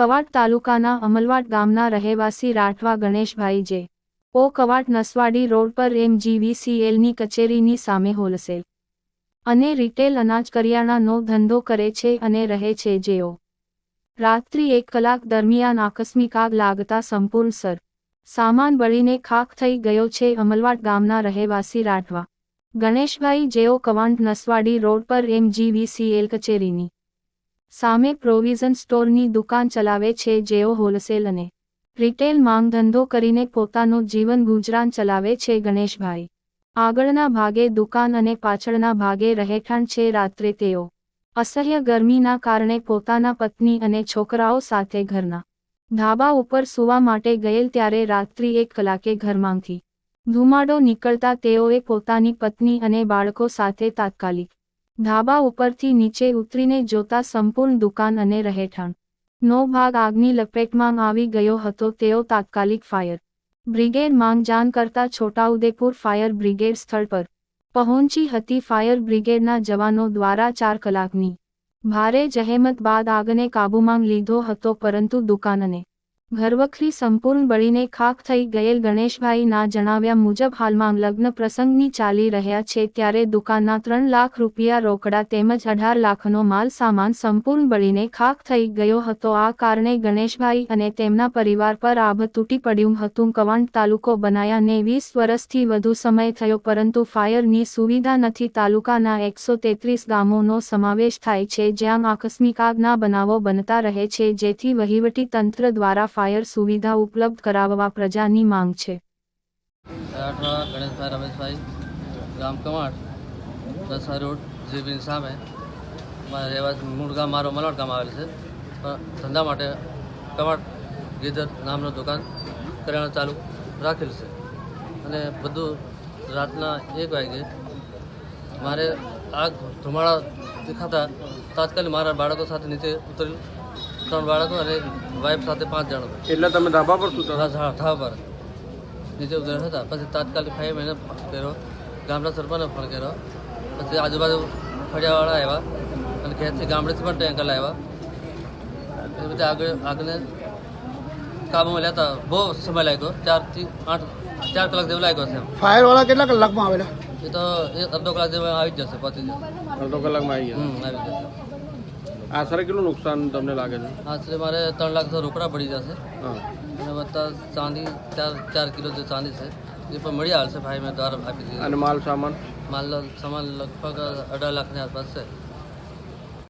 કવાટ તાલુકાના અમલવાડ ગામના રહેવાસી રાઠવા ગણેશભાઈ જે ઓ કવાટ નસવાડી રોડ પર એમજીવીસીએલની કચેરીની સામે હોલસેલ અને રિટેલ અનાજ કરિયાણાનો ધંધો કરે છે અને રહે છે જેઓ રાત્રિ એક કલાક દરમિયાન આકસ્મિક આગ લાગતા સંપૂર્ણ સર સામાન બળીને ખાખ થઈ ગયો છે અમલવાડ ગામના રહેવાસી રાઠવા ગણેશભાઈ જેઓ કવાંટ નસવાડી રોડ પર એમજીવીસીએલ કચેરીની સામે પ્રોવિઝન સ્ટોરની દુકાન ચલાવે છે જેઓ હોલસેલ અને રિટેલ માંગ ધંધો કરીને પોતાનું જીવન ગુજરાન ચલાવે છે ગણેશભાઈ. આગળના ભાગે દુકાન અને પાછળના ભાગે રહેઠાણ છે રાત્રે તેઓ અસહ્ય ગરમીના કારણે પોતાના પત્ની અને છોકરાઓ સાથે ઘરના ધાબા ઉપર સૂવા માટે ગયેલ ત્યારે રાત્રિ એક કલાકે ઘરમાંથી ધુમાડો નીકળતા તેઓએ પોતાની પત્ની અને બાળકો સાથે તાત્કાલિક ધાબા ઉપરથી નીચે ઉતરીને જોતા સંપૂર્ણ દુકાન અને રહેઠાણ. નો ભાગ આગની લપેટમાં આવી ગયો હતો તેઓ તાત્કાલિક ફાયર બ્રિગેડ માંગ જાણ કરતા છોટાઉદેપુર ફાયર બ્રિગેડ સ્થળ પર પહોંચી હતી. ફાયર બ્રિગેડના જવાનો દ્વારા ચાર કલાકની ભારે જહેમત બાદ આગને કાબૂમાં લીધો હતો પરંતુ દુકાન અને ઘરવખરી સંપૂર્ણ બળીને ખાખ થઈ ગયેલ ગણેશભાઈના જણાવ્યા મુજબ હાલમાં લગ્ન પ્રસંગની ચાલી રહ્યા છે ત્યારે દુકાનના ત્રણ લાખ રૂપિયા રોકડા તેમજ અઢાર લાખનો માલ સામાન સંપૂર્ણ બળીને ખાખ થઈ ગયો હતો. આ કારણે ગણેશભાઈ અને તેમના પરિવાર પર આભ તૂટી પડ્યું હતું. કવાંટ તાલુકો બનાયા ને વીસ વર્ષથી વધુ સમય થયો પરંતુ ફાયરની સુવિધા નથી. તાલુકાના એકસો તેત્રીસ ગામોનો સમાવેશ થાય છે જ્યાં આકસ્મિક આગના બનાવો બનતા રહે છે જેથી વહીવટી તંત્ર દ્વારા ફાયર સુવિધા ઉપલબ્ધ કરાવવા પ્રજાની માંગ છે. ગણેશભાઈ રમેશભાઈ, ગામ કવાંટ દસા રોડ જીબીની સામે. મારા રહેવાસી મૂળ મારો મલાડ ગામ આવેલ છે. ધંધા માટે કવાંટ ગીધર નામનું દુકાન કરિયાણા ચાલુ રાખેલ છે. અને બધું રાતના એક વાગે મારે આગ, ધુમાડા દેખાતા તાત્કાલિક મારા બાળકો સાથે નીચે ઉતર્યું ત્રણ બાળકો અને વાઈફ સાથે પાંચ જણ એટલે તમે ધાબા પર સુતા હતા? ધાબા પર. નીચે ઉતર્યા હતા. પછી તાત્કાલિક ફાઈ મહિને કર્યો. ગામડા સરપંચને ફોન કર્યો. પછી આજુબાજુ ફળિયાવાળા આવ્યા અને ઘેરથી ગામડેથી પણ ટેન્કર આવ્યા એ રીતે આગળ આગને કાબુમાં લેતા બહુ સમય લાગ્યો. ચારથી આઠ ચાર કલાક જેવું લાગ્યો છે ફાયરવાળા કેટલા કલાકમાં આવેલા? એ તો એ અડધો કલાક જેવો આવી જ જશે પહોંચી જશે. અડધો કલાકમાં આવી જશે આવી જશે. આશરે કેટલું નુકસાન તમને લાગે છે? આશરે મારે ત્રણ લાખ તો રોકડા પડી જશે. અને વત્તા ચાંદી ચાર ચાર કિલો જે ચાંદી છે એ પણ મળી આવશે ભાઈ મેં દ્વારા આપી દીધી. અને માલ સામાન? માલ સામાન લગભગ અઢાર લાખની આસપાસ છે.